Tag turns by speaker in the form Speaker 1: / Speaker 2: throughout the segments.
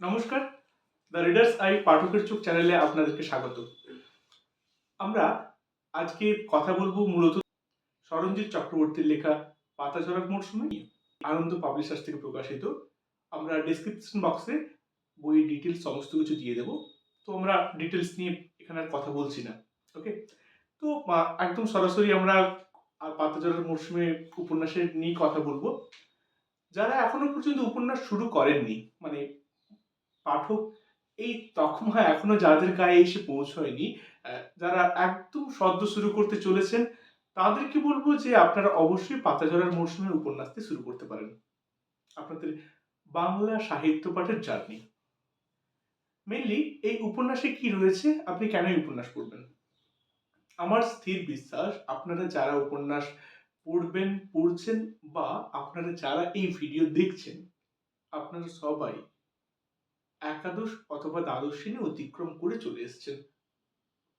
Speaker 1: নমস্কার। The readers I পাঠকের চোখ চ্যানেলে আপনাদেরকে স্বাগত। আমরা আজকে কথা বলব মূলত সরঞ্জিৎ চক্রবর্তীর লেখা পাতাঝরার মরশুমে নিয়ে। আনন্দ পাবলিশার্স থেকে প্রকাশিত। আমরা ডেসক্রিপশন বক্সে বইয়ের ডিটেলস সমস্ত কিছু দিয়ে দেবো। তো আমরা ডিটেলস নিয়ে এখানে আর কথা বলছি না ওকে তো একদম সরাসরি আমরা পাতা পাতাঝরার মরশুমে উপন্যাসের নিয়ে কথা বলব। যারা এখনও পর্যন্ত উপন্যাস শুরু করেননি মানে পাঠক এই তকমা এখনও যাদের গায়ে এসে পৌঁছয়নি যারা একদম সদ্য শুরু করতে চলেছেন, তাদেরকে বলব যে আপনারা অবশ্যই পাতাঝরার উপন্যাস দিয়ে শুরু করতে পারেন। আপনাদের বাংলা সাহিত্য পাঠের জার্নি। মেনলি এই উপন্যাসে কি রয়েছে, আপনি কেন উপন্যাস পড়বেন? আমার স্থির বিশ্বাস, আপনারা যারা উপন্যাস পড়বেন, পড়ছেন বা আপনারা যারা এই ভিডিও দেখছেন, আপনারা সবাই একাদশ অথবা দ্বাদশ শ্রেণি অতিক্রম করে চলে এসেছেন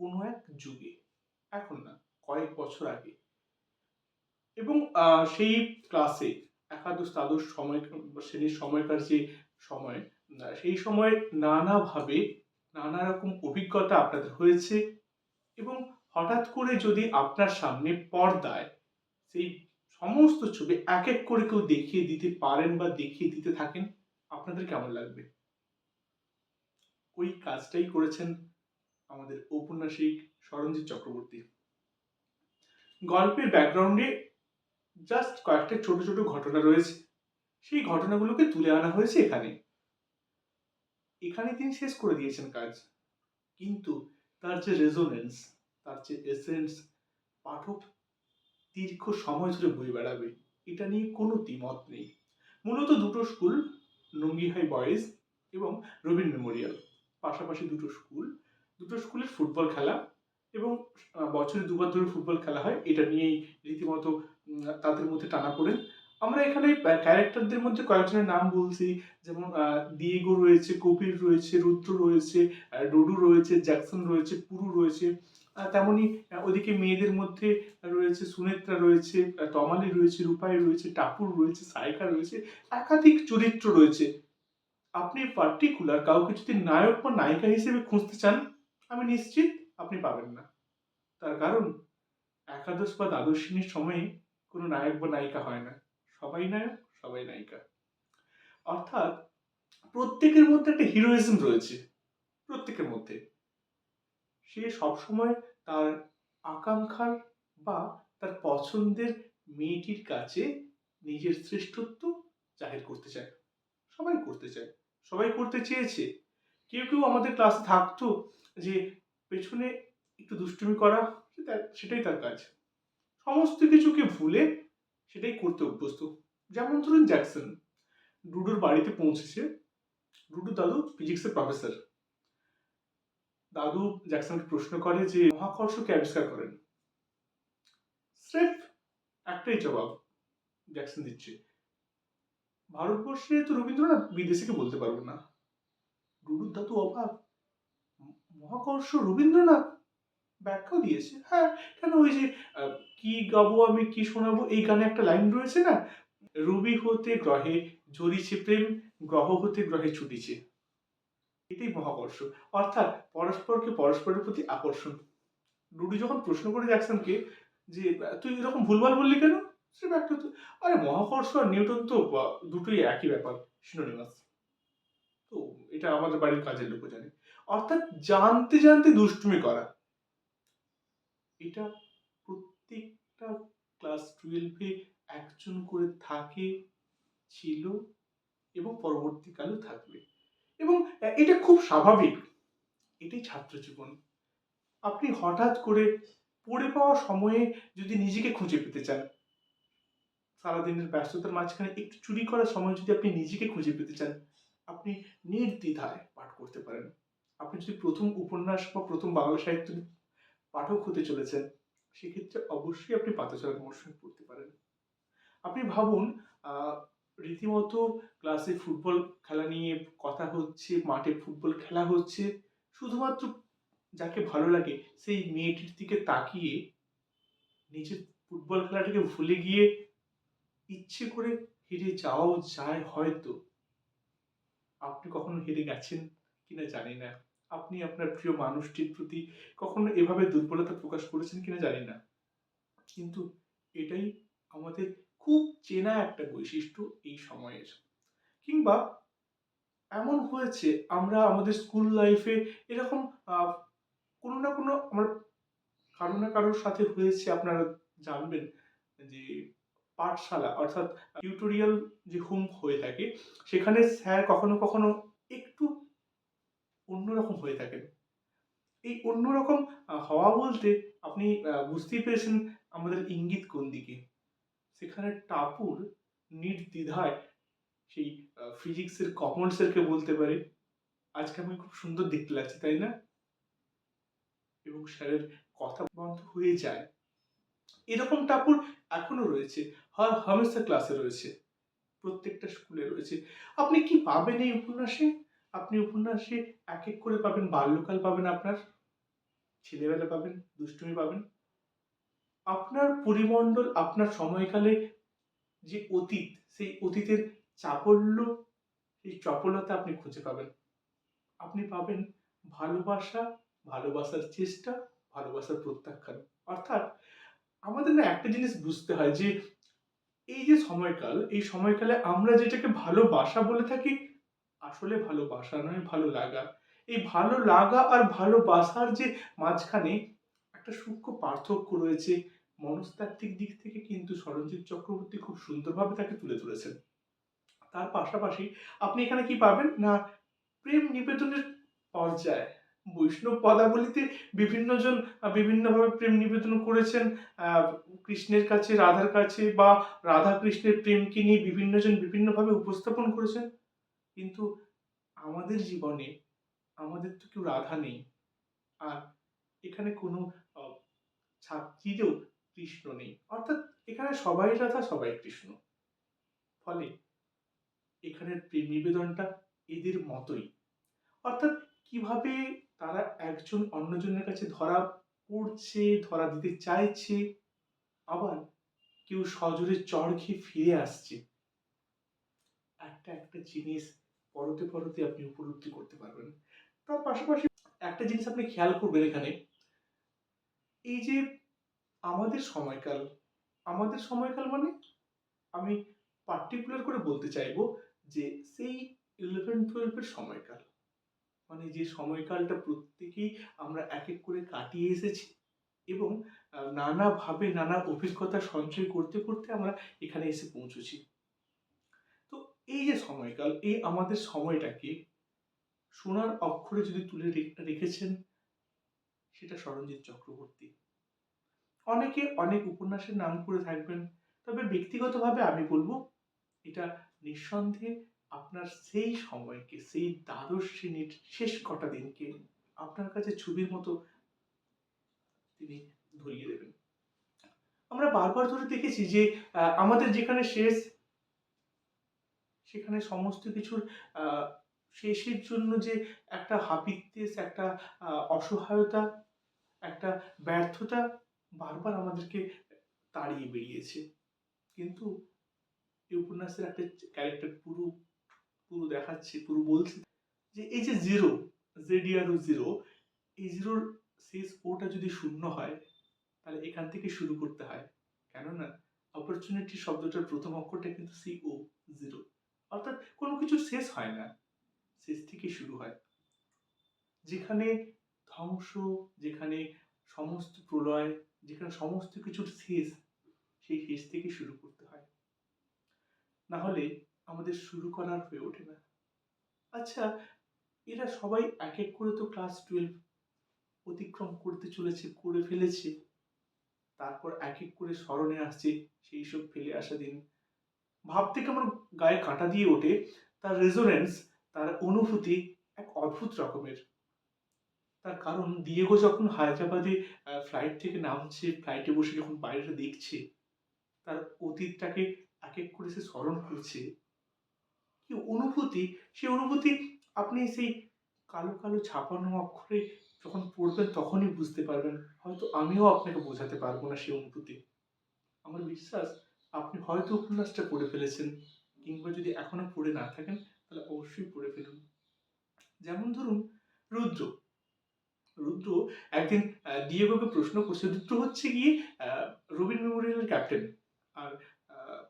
Speaker 1: কোনো এক যুগে। এখন না, কয়েক বছর আগে। এবং সেই ক্লাসে একাদশ, দ্বাদশ সময়, শ্রেণির সময়কার যে সময় সেই সময় নানাভাবে নানা রকম অভিজ্ঞতা আপনাদের হয়েছে এবং হঠাৎ করে যদি আপনার সামনে পর্দায় সেই সমস্ত ছবি এক এক করে কেউ দেখিয়ে দিতে পারেন বা দেখিয়ে দিতে থাকেন, আপনাদের কেমন লাগবে? ওই কাজটাই করেছেন আমাদের ঔপন্যাসিক সরঞ্জিৎ চক্রবর্তী। গল্পের ব্যাকগ্রাউন্ডে জাস্ট কয়েকটা ছোট ছোট ঘটনা রয়েছে। সেই ঘটনাগুলোকে তুলে আনা হয়েছে এখানে। এখানে তিনি শেষ করে দিয়েছেন কাজ। কিন্তু তার যে রেজোনেন্স তার যে এসেন্স পাঠক দীর্ঘ সময় ধরে বয়ে বেড়াবে, এটা নিয়ে কোনো দ্বিমত নেই। মূলত দুটো স্কুল, নঙ্গিহাই বয়েজ এবং রবীন্দ্র মেমোরিয়াল। পাশাপাশি দুটো স্কুল দুটো স্কুলের ফুটবল খেলা এবং বছরে দুবার ধরে ফুটবল খেলা হয়। এটা নিয়েই রীতিমতো তাদের মধ্যে টানা পড়েন আমরা এখানে ক্যারেক্টারদের মধ্যে কয়েকজনের নাম বলছি। যেমন দিয়েগো রয়েছে কপিল রয়েছে, রুদ্র রয়েছে ডুডু রয়েছে জ্যাকসন রয়েছে পুরু রয়েছে তেমনি ওদিকে মেয়েদের মধ্যে রয়েছে সুনেত্রা রয়েছে তমালি রয়েছে, রূপাই রয়েছে, টাপুর রয়েছে, সায়কা রয়েছে, একাধিক চরিত্র রয়েছে। আপনি পার্টিকুলার কাউকে যদি নায়ক বা নায়িকা হিসেবে খুঁজতে চান, আমি নিশ্চিত আপনি পাবেন না। তার কারণ, একাদশ বা দ্বাদশ সময়ে কোনো নায়ক বা নায়িকা হয় না। সবাই নায়ক, সবাই নায়িকা। অর্থাৎ, প্রত্যেকের মধ্যে একটা হিরোইজম রয়েছে। প্রত্যেকের মধ্যে। সে সবসময় তার আকাঙ্ক্ষার বা তার পছন্দের মেয়েটির কাছে নিজের শ্রেষ্ঠত্ব জাহির করতে চায়। সবাই করতে চায়। সবাই করতে চেয়েছে। কেউ কেউ আমাদের ক্লাসে থাকতো যে পেছনে একটু দুষ্টুমি করা সেটা- সেটাই তার কাজ। সমস্ত কিছুকে ভুলে সেটাই করতে অভ্যস্ত। যেমন ধরুন জ্যাকসন, ডুডুর বাড়িতে পৌঁছেছে। ডুডু দাদু ফিজিক্সের প্রফেসর দাদু জ্যাকসনকে প্রশ্ন করে যে মহাকর্ষকে আবিষ্কার করেন? স্রেফ একটাই জবাব জ্যাকসন দিচ্ছে ভারতবর্ষে তো রবীন্দ্রনাথ বিদেশিকে বলতে পারব না। দাদু অবাক। ম- মহাকর্ষ রবীন্দ্রনাথ? ব্যাখ্যাও দিয়েছে। হ্যাঁ কেন ওই যে কি গাবো আমি, কি শোনাবো, এই গানে একটা লাইন রয়েছে না? রবি হতে গ্রহে জড়িছে প্রেম, গ্রহ হতে গ্রহে ছুটিছে। এটাই মহাকর্ষ। অর্থাৎ পরস্পরকে পরস্পরের প্রতি আকর্ষণ। ডুডু যখন প্রশ্ন করে জ্যাকসনকে যে, তুই এরকম ভুলভাল বললি কেন? সে ব্যাখ্যা তো আরে মহাকর্ষ আর নিউটন তো দুটোই একই ব্যাপার সিনোনিমাস তো এটা আমাদের বাড়ির কাজের লোকও জানে। অর্থাৎ জানতে জানতে দুষ্টুমি করা। এটা প্রত্যেকটা ক্লাস টুয়েলভে একজন করে থাকে, ছিল এবং পরবর্তীকালেও থাকবে। এবং এটা খুব স্বাভাবিক। এটাই ছাত্র জীবন আপনি হঠাৎ করে পড়ে পাওয়া সময়ে যদি নিজেকে খুঁজে পেতে চান সারাদিনের ব্যস্ততার মাঝখানে একটু চুরি করার সময় যদি আপনি নিজেকে খুঁজে পেতে চান, আপনি নির্দ্বিধায় পাঠ করতে পারেন। আপনি যদি প্রথম উপন্যাস বা প্রথম বাংলা সাহিত্য পাঠক হতে চলেছেন, সেক্ষেত্রে অবশ্যই আপনি পাতাচলা মরশুমে পড়তে পারেন। আপনি ভাবুন রীতিমতো ক্লাসে ফুটবল খেলা নিয়ে কথা হচ্ছে, মাঠে ফুটবল খেলা হচ্ছে, শুধুমাত্র যাকে ভালো লাগে সেই মেয়েটির দিকে তাকিয়ে নিজের ফুটবল খেলাটাকে ভুলে গিয়ে ইচ্ছে করে হেরে যাওয়াও যায় হয়তো। আপনি কখনো হেরে গেছেন কিনা জানি না। আপনি আপনার প্রিয় মানুষটির প্রতি কখনো এভাবে দুর্বলতা প্রকাশ করেছেন কিনা জানি না। কিন্তু এটাই আমাদের খুব চেনা একটা বৈশিষ্ট্য এই সময়ের। কিংবা এমন হয়েছে, আমরা আমাদের স্কুল লাইফে এরকম কোনো না কোনো আমার কারও না কারোর সাথে হয়েছে, আপনারা জানবেন যে পাঠশালা, অর্থাৎ টিউটোরিয়াল যে হোম হয়ে থাকে, সেখানে স্যার কখনো কখনো একটু অন্যরকম হয়ে থাকেন। এই অন্যরকম হওয়া বলতে আপনি বুঝতেই পেরেছেন আমাদের ইঙ্গিত কোন দিকে। সেখানে টাপুর নির্দ্বিধায় সেই ফিজিক্সের কমন স্যারকে বলতে পারে। আজকে আমি খুব সুন্দর দেখতে লাগছে, তাই না? এবং স্যারের কথা বন্ধ হয়ে যায়। এরকম টাপুর এখনও রয়েছে, হর হামেশা ক্লাসে রয়েছে, প্রত্যেকটা স্কুলে রয়েছে। আপনি কি পাবেন এই উপন্যাসে? আপনি উপন্যাসে এক এক করে পাবেন, বাল্যকাল পাবেন আপনার, ছেলেবেলা পাবেন, দুষ্টুমি পাবেন। আপনার পরিমণ্ডল, আপনার সময়কালে যে অতীত, সেই অতীতের চাপল্য, সেই চপলতা আপনি খুঁজে পাবেন। আপনি পাবেন ভালোবাসা, ভালোবাসার চেষ্টা, ভালোবাসার প্রত্যাখ্যান। অর্থাৎ আমাদের না একটা জিনিস বুঝতে হয় যে এই যে সময়কাল, এই সময়কালে আমরা যেটাকে ভালোবাসা বলে থাকি, আসলে ভালোবাসা নয়, ভালো লাগা। এই ভালো লাগা আর ভালোবাসার যে মাঝখানে একটা সূক্ষ্ম পার্থক্য রয়েছে, মনস্তাত্ত্বিক দিক থেকে কিন্তু সরঞ্জিৎ চক্রবর্তী খুব সুন্দরভাবে তাকে তুলে ধরেছেন। তার পাশাপাশি আপনি এখানে কি পাবেন? না, প্রেম নিবেদনের পর্যায় বৈষ্ণব পদাবলিতে বিভিন্ন জন আহ, বিভিন্নভাবে প্রেম নিবেদন করেছেন। কৃষ্ণের কাছে রাধার কাছে বা রাধা কৃষ্ণের প্রেমকে নিয়ে বিভিন্ন জন বিভিন্নভাবে উপস্থাপন করেছেন। কিন্তু আমাদের জীবনে আমাদের তো কেউ রাধা নেই। আর এখানে কোনো ছাত্রীরও কৃষ্ণ নেই। অর্থাৎ এখানে সবাই রাধা সবাই কৃষ্ণ। ফলে এখানের প্রেম নিবেদনটা এদের মতোই। অর্থাৎ কীভাবে তারা একজন অন্যজনের কাছে ধরা পড়ছে, ধরা দিতে চাইছে, আবার কেউ সজোরে চড় খেয়ে ফিরে আসছে। একটা একটা জিনিস পরতে পরতে আপনি উপলব্ধি করতে পারবেন। তার পাশাপাশি একটা জিনিস আপনি খেয়াল করবেন এখানে, এই যে আমাদের সময়কাল আমাদের সময়কাল মানে আমি পার্টিকুলার করে বলতে চাইব যে সেই ইলেভেন টুয়েলভের সময়কাল। মানে যে সময়কালটা প্রত্যেকেই আমরা এক এক করে কাটিয়ে এসেছি এবং নানাভাবে নানা অভিজ্ঞতা সঞ্চয় করতে করতে আমরা এখানে এসে পৌঁছেছি। তো এই যে সময়কাল, এই আমাদের সময়টাকে সোনার অক্ষরে যদি তুলে রেখেছেন, সেটা সরঞ্জিৎ চক্রবর্তী। অনেকে অনেক উপন্যাসের নাম করে থাকবেন, তবে ব্যক্তিগতভাবে আমি বলব, এটা নিঃসন্দেহে আপনার সেই সময়কে, সেই দ্বাদশ শ্রেণির শেষ কটা দিনকে আপনার কাছে ছবির মতো তিনি ধরিয়ে দেবেন। আমরা বারবার ধরে দেখেছি যে আমাদের যেখানে শেষ, সেখানে সমস্ত কিছুর শেষের জন্য যে একটা হাপিত্যেস, একটা অসহায়তা, একটা ব্যর্থতা বারবার আমাদেরকে তাড়িয়ে বেরিয়েছে। কিন্তু এই উপন্যাসের একটা ক্যারেক্টার পুরো পুরো দেখাচ্ছে, পুরো বলছে। যে এই যে জিরো জেডিআরও জিরো এই জিরোর শেষ ওটা যদি শূন্য হয়, তাহলে এখান থেকে শুরু করতে হয়। কেননা অপরচুনিটি শব্দটার প্রথম অক্ষরটা কিন্তু সি ও জিরো অর্থাৎ কোনো কিছুর শেষ হয় না, শেষ থেকে শুরু হয়। যেখানে ধ্বংস, যেখানে সমস্ত প্রলয়, যেখানে সমস্ত কিছুর শেষ, সেই শেষ থেকে শুরু করতে হয়। না হলে আমাদের শুরু করার হয়ে ওঠে না। আচ্ছা এরা সবাই এক এক করে তো ক্লাস টুয়েলভ অতিক্রম করতে চলেছে, করে ফেলেছে। তারপর এক এক করে স্মরণে আসছে সেই সব ফেলে আসা দিন। ভাবতে কেমন গায়ে কাঁটা দিয়ে ওঠে তার রেজোনেন্স তার অনুভূতি এক অদ্ভুত রকমের। তার কারণ দিয়েগো যখন হায়দ্রাবাদে ফ্লাইট থেকে নামছে ফ্লাইটে বসে যখন বাইরেটা দেখছে, তার অতীতটাকে এক এক করে সে স্মরণ করছে। কি অনুভূতি? সেই অনুভূতি আপনি সেই কালো কালো ছাপানো অক্ষরে যখন পড়বেন তখনই বুঝতে পারবেন। হয়তো আমিও আপনাকে বোঝাতে পারব না সেই অনুভূতি। আমার বিশ্বাস আপনি হয়তো উপন্যাসটা পড়ে ফেলেছেন কিংবা যদি এখনও পড়ে না থাকেন তাহলে অবশ্যই পড়ে ফেলুন। যেমন ধরুন রুদ্র। রুদ্র একদিন আহ, ডিয়েগোকে প্রশ্ন করছে রুদ্র হচ্ছে গিয়ে আহ, রবিন মেমোরিয়ালের ক্যাপ্টেন। আর আহ,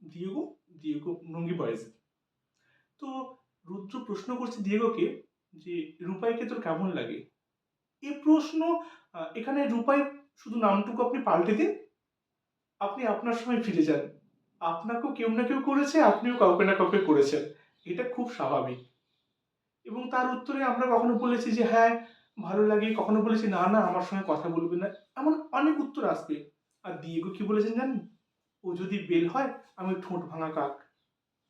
Speaker 1: ডিয়েগো? ডিয়েগো নঙ্গি বয়েজ। তো রুদ্র প্রশ্ন করছে ডিয়েগোকে যে, রূপাইকে তোর কেমন লাগে? এই প্রশ্ন এখানে রূপাই শুধু নামটুকু আপনি পাল্টে দিন। আপনি আপনার সময় ফিরে যান। আপনাকেও কেউ না কেউ করেছে, আপনিও কাউকে না কাউকে করেছেন। এটা খুব স্বাভাবিক। এবং তার উত্তরে আমরা কখনো বলেছি যে হ্যাঁ ভালো লাগে। কখনো বলেছি, না না, আমার সঙ্গে কথা বলবে না। এমন অনেক উত্তর আসবে। আর দিয়েগো কি বলেছেন জানেন? ও যদি বেল হয়, আমি ঠোঁট ভাঙা কাক।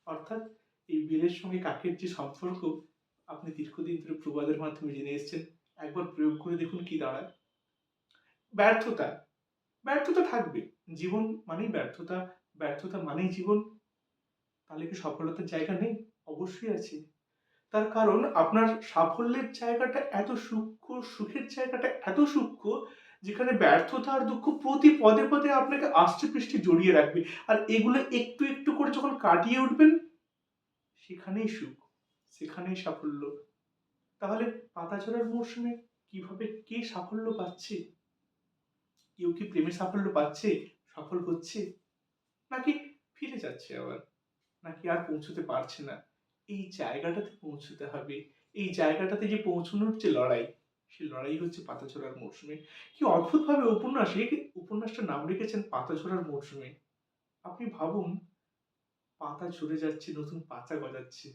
Speaker 1: অর্থাৎ এই বেলের সঙ্গে কাকের যে সম্পর্ক, আপনি দীর্ঘদিন ধরে প্রবাদের মাধ্যমে জেনে এসেছেন, একবার প্রয়োগ করে দেখুন কি দাঁড়ায়। ব্যর্থতা ব্যর্থতা থাকবে। জীবন মানেই ব্যর্থতা ব্যর্থতা মানেই জীবন। তাহলে কি সফলতার জায়গা নেই? অবশ্যই আছে। তার কারণ আপনার সাফল্যের জায়গাটা এত সূক্ষ্ম, সুখের জায়গাটা এত সূক্ষ্ম, যেখানে ব্যর্থতা আর দুঃখ প্রতি পদে পদে আপনাকে আষ্টে পৃষ্ঠে জড়িয়ে রাখবে। আর এগুলো একটু একটু করে যখন কাটিয়ে উঠবেন সেখানেই সুখ, সেখানেই সাফল্য। তাহলে পাতা ঝরার মৌসুমে কীভাবে কে সাফল্য পাচ্ছে? কেউ কি প্রেমে সাফল্য পাচ্ছে? সফল হচ্ছে? নাকি ফিরে যাচ্ছে আবার? নাকি আর পৌঁছতে পারছে না? এই জায়গাটাতে পৌঁছতে হবে। এই জায়গাটাতে যে পৌঁছানোর যে লড়াই, সে লড়াই হচ্ছে পাতাঝরার মৌসুমে কি অদ্ভুতভাবে উপন্যাসে উপন্যাসটার নাম রেখেছেন পাতাঝরার মৌসুমে আপনি ভাবুন পাতা ঝরে যাচ্ছে, নতুন পাতা গজাচ্ছে।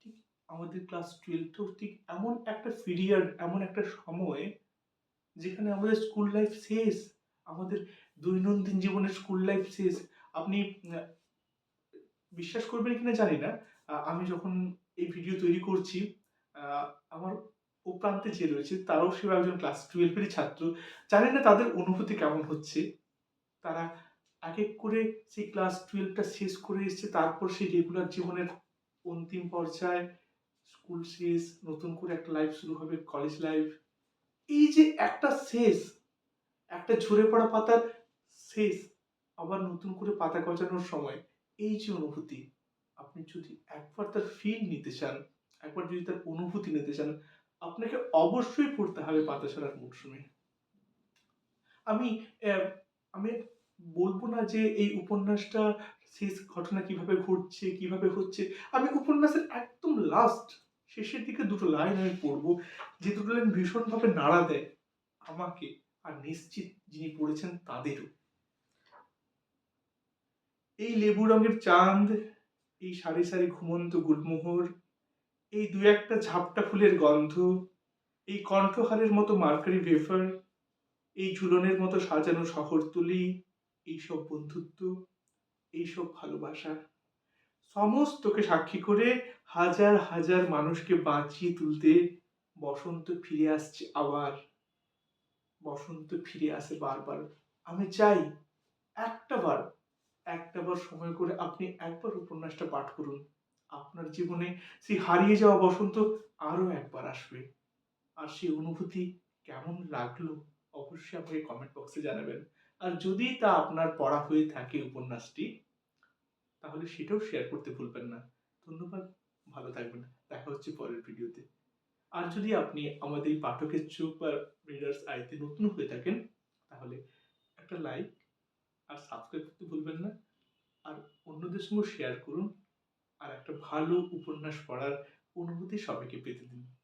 Speaker 1: ঠিক আমাদের ক্লাস টুয়েলভটাও ঠিক এমন একটা পিরিয়ড এমন একটা সময় যেখানে আমাদের স্কুল লাইফ শেষ, আমাদের দৈনন্দিন জীবনের স্কুল লাইফ শেষ। আপনি বিশ্বাস করবেন কিনা জানি না আমি যখন এই ভিডিও তৈরি করছি আমার ও প্রান্তে যে রয়েছে তারাও সেও একজন ক্লাস টুয়েলভেরই ছাত্র। জানি না তাদের অনুভূতি কেমন হচ্ছে। তারা এক এক করে সেই ক্লাস টুয়েলভটা শেষ করে এসছে, তারপর সেই রেগুলার জীবনের অন্তিম পর্যায়ে স্কুল শেষ, নতুন করে একটা লাইফ শুরু হবে কলেজ লাইফ এই যে একটা শেষ, একটা ঝরে পড়া পাতার শেষ, আবার নতুন করে পাতা গজানোর সময়, এই যে অনুভূতি, আপনি যদি একবার তার ফিল নিতে চান, একবার যদি তার অনুভূতি নিতে চান, আপনাকে অবশ্যই পড়তে হবে পাতা ছাড়ার মরশুমে। আমি আমি বলব না যে এই উপন্যাসটা শেষ ঘটনা কীভাবে ঘটছে, কীভাবে হচ্ছে? আমি উপন্যাসের একদম লাস্ট শেষের দিকে দুটো লাইন আমি পড়ব, যে দুটো লাইন ভীষণভাবে নাড়া দেয় আমাকে আর নিশ্চিত যিনি পড়েছেন তাদেরও। এই লেবু রঙের চাঁদ, এই সারি সারি ঘুমন্ত গুলমোহর এই দু একটা ঝাপটা ফুলের গন্ধ, এই কণ্ঠহারের মতো মার্কারি ভেফার এই ঝুলনের মতো সাজানো শহরতলি এইসব বন্ধুত্ব, এইসব ভালোবাসা, সমস্তকে সাক্ষী করে হাজার হাজার মানুষকে বাঁচিয়ে তুলতে বসন্ত ফিরে আসছে আবার। বসন্ত ফিরে আসে বারবার। আমি চাই একটা বার একটা বার সময় করে আপনি একবার উপন্যাসটা পাঠ করুন। আপনার জীবনে সেই হারিয়ে যাওয়া বসন্ত আরও একবার আসবে। আর সেই অনুভূতি কেমন লাগল অবশ্যই আমাকে কমেন্ট বক্সে জানাবেন। আর যদি তা আপনার পড়া হয়ে থাকে উপন্যাসটি, তাহলে সেটাও শেয়ার করতে ভুলবেন না। ধন্যবাদ, ভালো থাকবেন। দেখা হচ্ছে পরের ভিডিওতে। আর যদি আপনি আমাদের এই পাঠকের চোখ বা রিডার্স আইতে নতুন হয়ে থাকেন, তাহলে একটা লাইক আর সাবস্ক্রাইব করতে ভুলবেন না। আর অন্যদের সঙ্গে শেয়ার করুন। আর একটা ভালো উপন্যাস পড়ার অনুভূতি সবাইকে পেতে দিন।